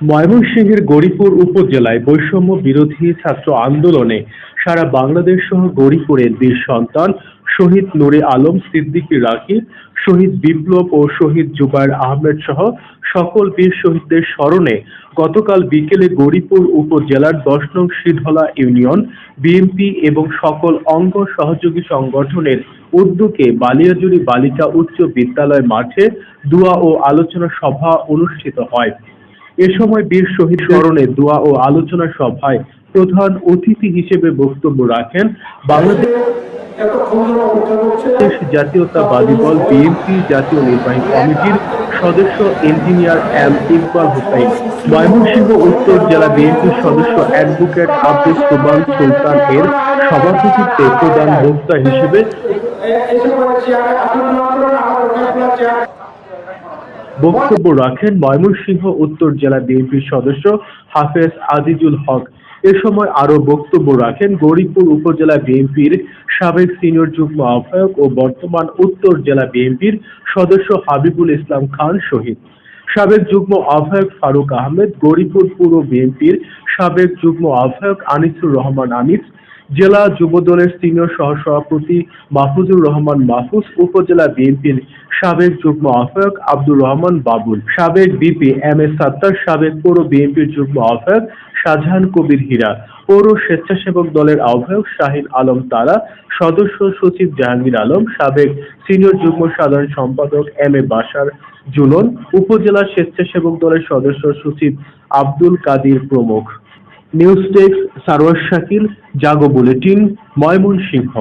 ময়মনসিংহের গৌরীপুর উপজেলায় বৈষম্য বিরোধী ছাত্র আন্দোলনে সারা বাংলাদেশ সহ গৌরীপুরের বীর সন্তান শহীদ নূরে আলম, সিদ্দিকী রাকিব, শহীদ বিপ্লব ও শহীদ জুবায়ের আহমেদ সহ সকল বীর শহীদদের স্মরণে গতকাল বিকেলে গৌরীপুর উপজেলার দশ নং শিঢলা ইউনিয়ন, বিএনপি এবং সকল অঙ্গ সহযোগী সংগঠনের উদ্যোগে বালিয়াজুড়ি বালিকা উচ্চ বিদ্যালয় মাঠে দোয়া ও আলোচনা সভা অনুষ্ঠিত হয়। এ সময় বীর শহীদ স্মরণে দোয়া ও আলোচনা সভায় প্রধান অতিথি হিসেবে বক্তব্য রাখেন বাংলাদেশ জাতীয়তাবাদী দল বিএনপি জাতীয় নির্বাহী কমিটির সদস্য ইঞ্জিনিয়ার এম ইকবাল হোসেন, ময়মনসিংহ উত্তর জেলা বিএনপির সদস্য অ্যাডভোকেট আব্দুল সুবান সুলতান এর সভাপতিত্বে প্রধান বক্তা হিসেবে বক্তব্য রাখেন ময়মনসিংহ উত্তর জেলা বিএনপির সদস্য হাফেজ আজিজুল হক। এ সময় আরও বক্তব্য রাখেন গৌরীপুর উপজেলা বিএনপির সাবেক সিনিয়র যুগ্ম আহ্বায়ক ও বর্তমান উত্তর জেলা বিএনপির সদস্য হাবিবুল ইসলাম খান শহীদ। সাবেক যুগ্ম আহ্বায়ক ফারুক আহমেদ, গৌরীপুর পৌর বিএনপির সাবেক যুগ্ম আহ্বায়ক আনিসুর রহমান আনিস জেলা যুবদলের সিনিয়র সহসভাপতি মাহফুজুর রহমান মাহফুজ, উপজেলা বিএনপির সাবেক যুগ্ম আহ্বায়ক আব্দুর রহমান বাবুল, সাবেক বিপি এম এস সাত্তার, সাবেক পৌর বিএনপির যুগ্ম আহ্বায়ক শাহজাহান কবির হীরা, পৌর স্বেচ্ছাসেবক দলের আহ্বায়ক শাহিন আলম তারা, সদস্য সচিব জাহাঙ্গীর আলম, সাবেক সিনিয়র যুগ্ম সাধারণ সম্পাদক এম এ বাসার জুলন উপজেলা স্বেচ্ছাসেবক দলের সদস্য সচিব আব্দুল কাদির প্রমুখ। News desk Sarwar Shakil Jago bulletin Mymensingh.